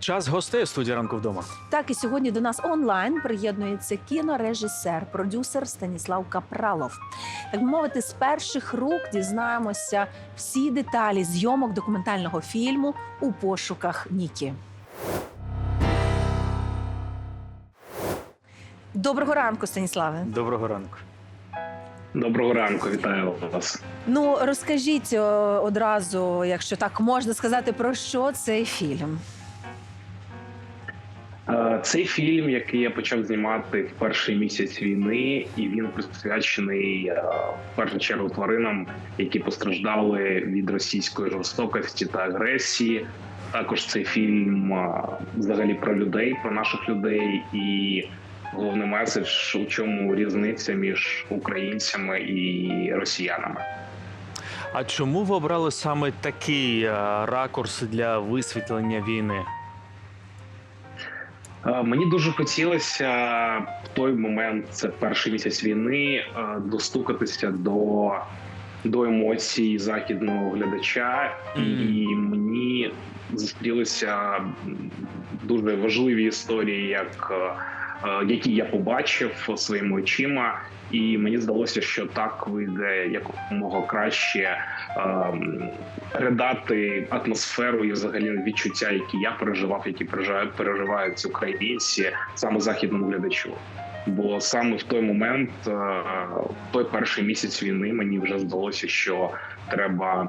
Час гостей у студії ранку вдома. Так і сьогодні до нас онлайн приєднується кінорежисер, продюсер Станіслав Капралов. Так би мовити, з перших рук дізнаємося всі деталі зйомок документального фільму у пошуках Нікі. Доброго ранку, Станіславе. Доброго ранку. Доброго ранку, вітаю вас. Ну розкажіть одразу, якщо так можна сказати, про що цей фільм. Е, Цей фільм, який я почав знімати в перший місяць війни, і він присвячений е, в першу чергу тваринам, які постраждали від російської жорстокості та агресії. Також цей фільм е, взагалі про людей, про наших людей, і головний меседж у чому різниця між українцями і росіянами. А чому ви обрали саме такий ракурс для висвітлення війни? Е, Мені дуже хотілося в той момент, це перший місяць війни, е, достукатися до, до емоцій західного глядача, і мені зустрілися дуже важливі історії, як, е, які я побачив своїми очима. І мені здалося, що так вийде якомога краще ем, передати атмосферу і взагалі відчуття, які я переживав, які переживають, українці саме західному глядачу. Бо саме в той момент, е, в той перший місяць війни, мені вже здалося, що треба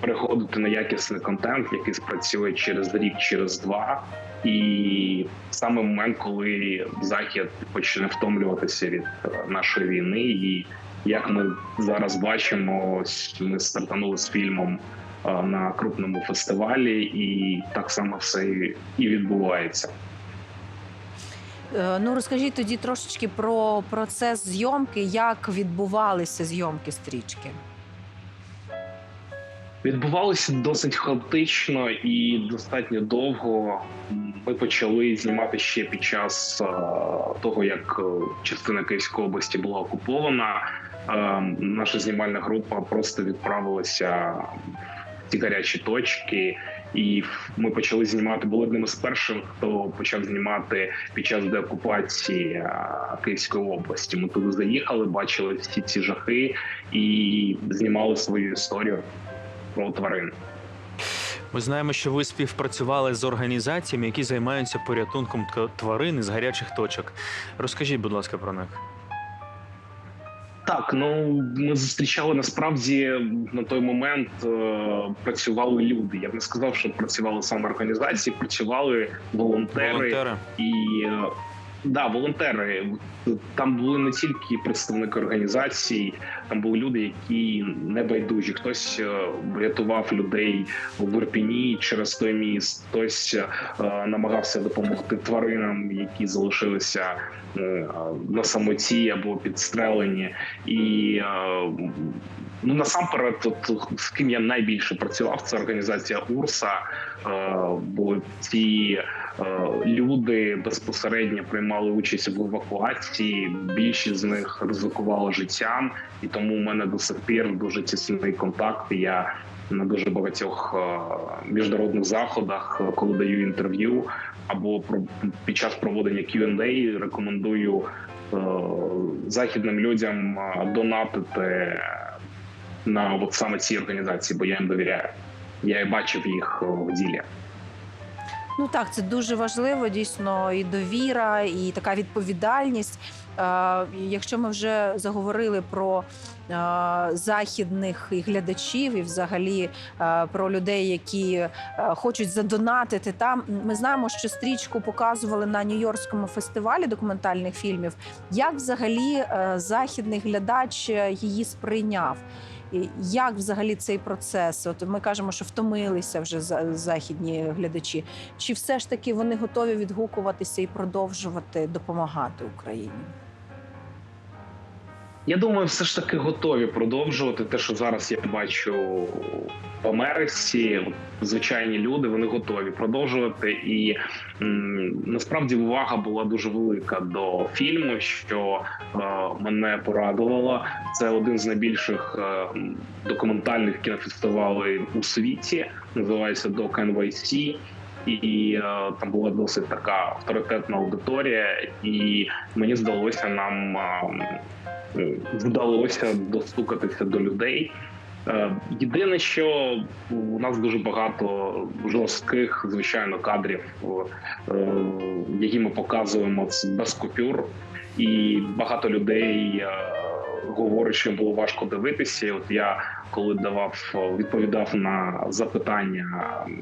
переходити на якісний контент, який спрацює через рік, через два. І саме момент, коли захід почне втомлюватися від е, нашої війни, і як ми зараз бачимо, ми стартанули з фільмом е, на крупному фестивалі, і так само все і- і відбувається. Е, Ну розкажіть тоді трошечки про процес зйомки, як відбувалися зйомки стрічки. Відбувалося досить хаотично і достатньо довго. Ми почали знімати ще під час е, того, як е, частина Київської області була окупована. Е, Наша знімальна група просто відправилася в ті гарячі точки, і ми почали знімати. Були одним із перших, хто почав знімати під час деокупації Київської області. Ми туди заїхали, бачили всі ці жахи і знімали свою історію про тварин. Ми знаємо, що ви співпрацювали з організаціями, які займаються порятунком тварин із гарячих точок. Розкажіть, будь ласка, про них. Так, ну ми зустрічали насправді на той момент е, працювали люди. Я б не сказав, що працювали саме організації, працювали волонтери, Волонтери. і е, да, волонтери. Там були не тільки представники організацій, там були люди, які небайдужі. Хтось е, врятував людей в Ірпіні через той міст, хтось е, намагався допомогти тваринам, які залишилися е, на самоті або підстрелені. І ну насамперед, от, з ким я найбільше працював, це організація Урса. Е, Бо ці е, люди безпосередньо приймали участь в евакуації. Більшість з них ризикували життям, і тому у мене до сих пір дуже тісний контакт. Я на дуже багатьох е, міжнародних заходах, коли даю інтерв'ю або під час проведення Q&A рекомендую західним людям донатити на от саме ці організації, бо я їм довіряю. Я і бачив їх е, в ділі. Ну так, це дуже важливо, дійсно, і довіра, і така відповідальність. Е, Якщо ми вже заговорили про е, західних глядачів, і взагалі е, про людей, які хочуть задонатити там. Ми знаємо, що стрічку показували на Нью-Йоркському фестивалі документальних фільмів. Як взагалі західний глядач її сприйняв? Як взагалі цей процес? От ми кажемо, що втомилися вже за- західні глядачі. Чи все ж таки вони готові відгукуватися і продовжувати допомагати Україні? Я думаю, все ж таки готові продовжувати те, що зараз я бачу в Америці. Звичайні люди вони готові продовжувати. І м, насправді увага була дуже велика до фільму, що е, мене порадувало. Це один з найбільших е, документальних кінофестивалей у світі. Називається Doc NYC. і е, там була досить така авторитетна аудиторія, і мені здалося, нам е, вдалося достукатися до людей. Е, Єдине, що у нас дуже багато жорстких, звичайно, кадрів, е, які ми показуємо без купюр, і багато людей е, говорить, що було важко дивитися. От я коли давав відповідав на запитання е,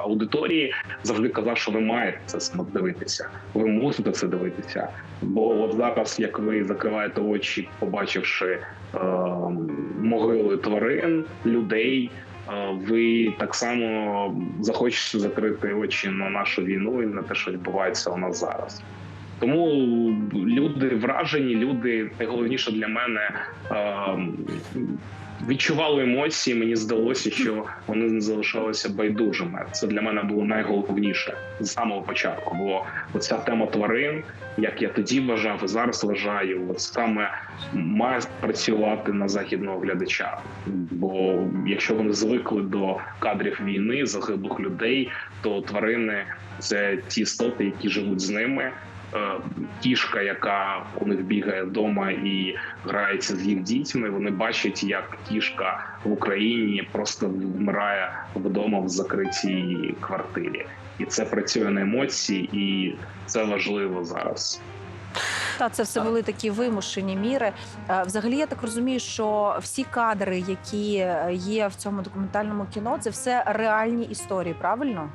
аудиторії, завжди казав, що ви маєте це дивитися. Ви мусите це дивитися. Бо от зараз, як ви закриваєте очі, побачивши е, могили тварин, людей. е, Ви так само захочете закрити очі на нашу війну і на те, що відбувається у нас зараз. Тому люди вражені, люди найголовніше для мене е, відчували емоції. Мені здалося, що вони не залишалися байдужими. Це для мене було найголовніше з самого початку. Бо оця тема тварин, як я тоді вважав, і зараз вважаю, от саме має працювати на західного глядача. Бо якщо вони звикли до кадрів війни, загиблих людей, то тварини це ті істоти, які живуть з ними. Е, Кішка, яка у них бігає вдома і грається з їх дітьми, вони бачать, як кішка в Україні просто вмирає вдома в закритій квартирі, і це працює на емоції, і це важливо зараз. Та це все були такі вимушені міри. Е, Взагалі, я так розумію, що всі кадри, які е, є в цьому документальному кіно, це все реальні історії, правильно?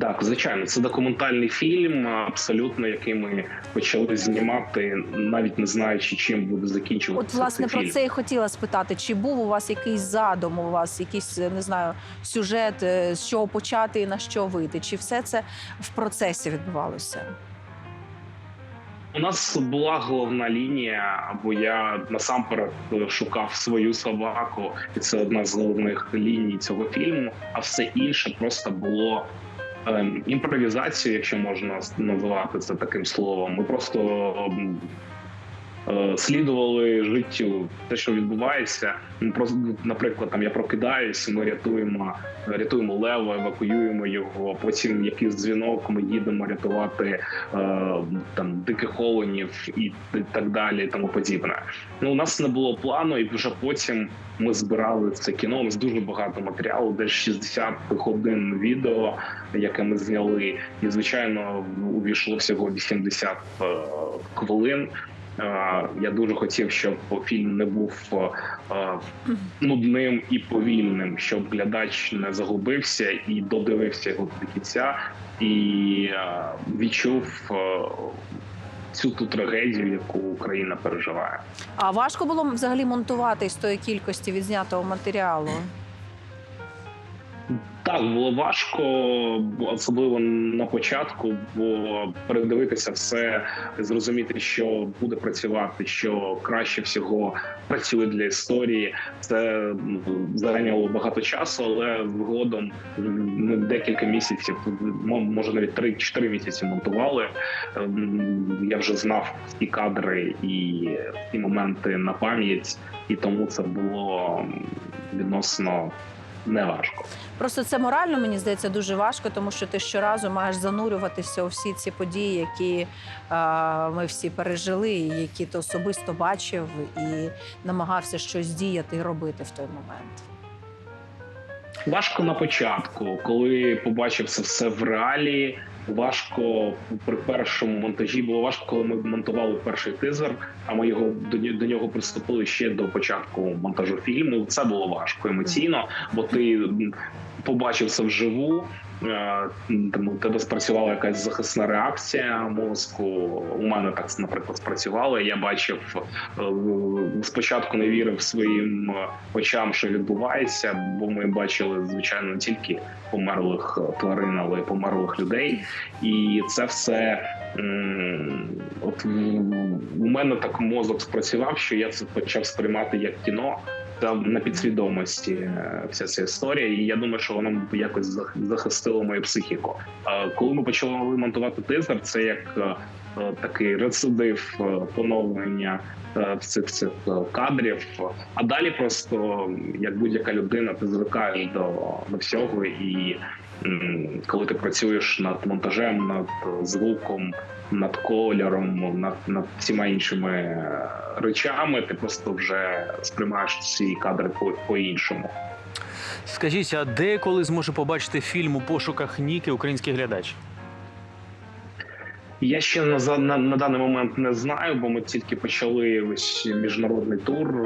Так, звичайно, це документальний фільм, абсолютно який ми почали знімати, навіть не знаючи, чим буде закінчуватися. От власне цей про фільм. це і хотіла спитати: чи був у вас якийсь задум, у вас якийсь е, не знаю сюжет, е, з чого почати і на що вийти? Чи все це в процесі відбувалося? У нас була головна лінія, бо я насамперед шукав свою собаку, і це одна з головних ліній цього фільму. А все інше просто було ем, імпровізацією, якщо можна називати це таким словом. Ми просто е, слідували життю, те, що відбувається. Просто, наприклад, там я прокидаюсь, ми рятуємо, рятуємо лева, евакуюємо його. Потім якийсь дзвінок, ми їдемо рятувати е, там диких оленів і так далі, і тому подібне. Ну у нас не було плану, і вже потім ми збирали це кіно. Нас дуже багато матеріалу, десь 60 годин відео, яке ми зняли, і звичайно увійшло всього 80 е, хвилин. Е, Я дуже хотів, щоб фільм не був е, нудним і повільним, щоб глядач не загубився і додивився його до кінця, і е, відчув е, цю ту трагедію, яку Україна переживає. А важко було взагалі монтувати з тої кількості відзнятого матеріалу? Так, було важко, особливо на початку, бо передивитися все, зрозуміти, що буде працювати, що краще всього працює для історії. Це зайняло багато часу, але згодом ми декілька місяців, може навіть 3-4 місяці монтували. Ем, Я вже знав ті кадри і ті моменти на пам'ять, і тому це було м, відносно неважко. Просто це морально мені здається дуже важко, тому що ти щоразу маєш занурюватися у всі ці події, які е, ми всі пережили, які ти особисто бачив і намагався щось діяти і робити в той момент. Важко на початку, коли побачив це все в реалі. Важко при першому монтажі було важко, коли ми монтували перший тизер. А ми його до, до нього приступили ще до початку монтажу фільму. Це було важко емоційно, бо ти побачив це вживу. е, Там у тебе спрацювала якась захисна реакція мозку. У мене так, наприклад, спрацювала. Я бачив е, спочатку не вірив своїм е, очам, що відбувається, бо ми бачили звичайно не тільки померлих тварин, але й померлих людей. І це все от у мене так мозок спрацював, що я це почав сприймати як кіно. Там на підсвідомості е, вся ця історія, і я думаю, що воно якось зах- захистило мою психіку. Коли ми почали монтувати тизер, це як е, такий рецидив е, поновлення е, цих цих е, кадрів. А далі просто як будь-яка людина, ти звикаєш до, до всього і коли ти працюєш над монтажем, над звуком, над кольором, над, над всіма іншими е, речами, ти просто вже сприймаєш ці кадри по- по-іншому. Скажіть, а де коли зможе побачити фільм у пошуках Ніки український глядач? Я ще на, на, на даний момент не знаю, бо ми тільки почали ось міжнародний тур.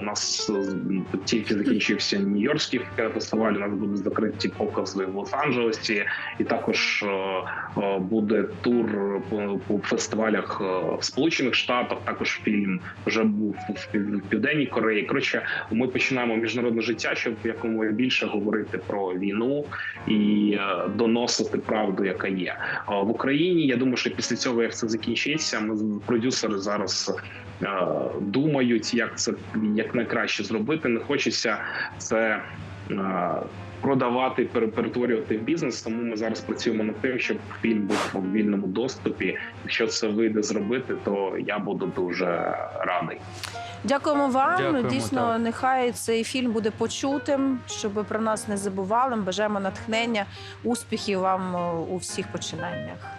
У нас тільки закінчився Нью-Йоркський фестиваль. У нас будуть закриті покази в Лос-Анджелесі, і також е, е, буде тур по, фестивалях е, в Сполучених Штатах. Також фільм вже був в Південній Кореї. Коротше, ми починаємо міжнародне життя, щоб якомога більше говорити про війну і доносити правду, яка є. В Україні я думаю, що після цього, як це закінчиться, ми з- продюсери зараз е, думають, як це як найкраще зробити. Не хочеться це. е, Продавати, пере- перетворювати в бізнес, тому ми зараз працюємо над тим, щоб фільм був у вільному доступі. Якщо це вийде зробити, то я буду дуже радий. Дякуємо вам. Дякуємо, Дійсно, так. нехай цей фільм буде почутим, щоб про нас не забували. Бажаємо натхнення, успіхів вам у всіх починаннях.